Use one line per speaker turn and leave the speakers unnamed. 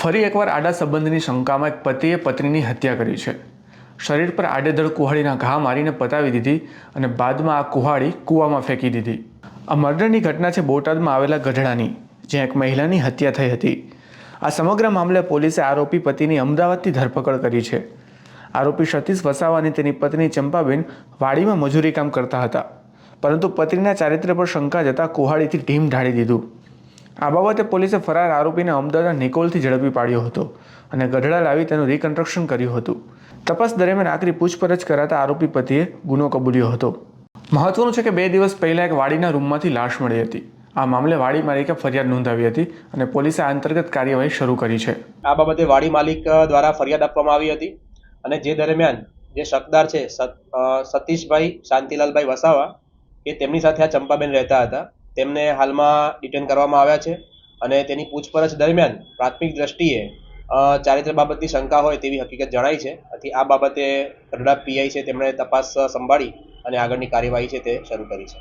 ફરી એકવાર આડા સંબંધની શંકામાં એક પતિએ પત્નીની હત્યા કરી છે. શરીર પર આડેધડ કુહાડીના ઘા મારીને પતાવી દીધી અને બાદમાં આ કુહાડી કૂવામાં ફેંકી દીધી. આ મર્ડરની ઘટના છે બોટાદમાં આવેલા ગઢડાની, જ્યાં એક મહિલાની હત્યા થઈ હતી. આ સમગ્ર મામલે પોલીસે આરોપી પતિની અમદાવાદથી ધરપકડ કરી છે. આરોપી સતીશ વસાવા અને તેની પત્ની ચંપાબેન વાડીમાં મજૂરી કામ કરતા હતા. પરંતુ પત્નીના ચારિત્ર્ય પર શંકા જતાં કુહાડીથી ઢીમ ઢાળી દીધું. આ બાબતે પોલીસે ફરાર આરોપીને અમદાવાદના નિકોલથી ઝડપી પાડ્યો હતો અને ગઢડા લાવી તેનું રિકન્સ્ટ્રક્શન કર્યું હતું. તપાસ દરમિયાન આકરી પૂછપરછ કરાતા આરોપી પતિએ ગુનો કબૂલ્યો હતો. મહત્વનું છે કે બે દિવસ પહેલા એક વાડીના રૂમમાંથી લાશ મળી હતી. આ મામલે વાડી માલિકે ફરિયાદ નોંધાવી હતી અને પોલીસે આ અંતર્ગત કાર્યવાહી શરૂ કરી છે.
આ બાબતે વાડી માલિક દ્વારા ફરિયાદ આપવામાં આવી હતી અને જે દરમિયાન જે શકદાર છે સતીશભાઈ શાંતિલાલભાઈ વસાવા એ તેમની સાથે આ ચંપાબેન રહેતા હતા. તેમને હાલમાં ડિટેન કરવામાં આવ્યા છે અને તેની પૂછપરછ દરમિયાન પ્રાથમિક દ્રષ્ટિએ ચારિત્ર બાબતની શંકા હોય તેવી હકીકત જણાઈ છે. આથી આ બાબતે ગઢડા પીઆઈ છે, તેમણે તપાસ સંભાળી અને આગળની કાર્યવાહી છે તે શરૂ કરી છે.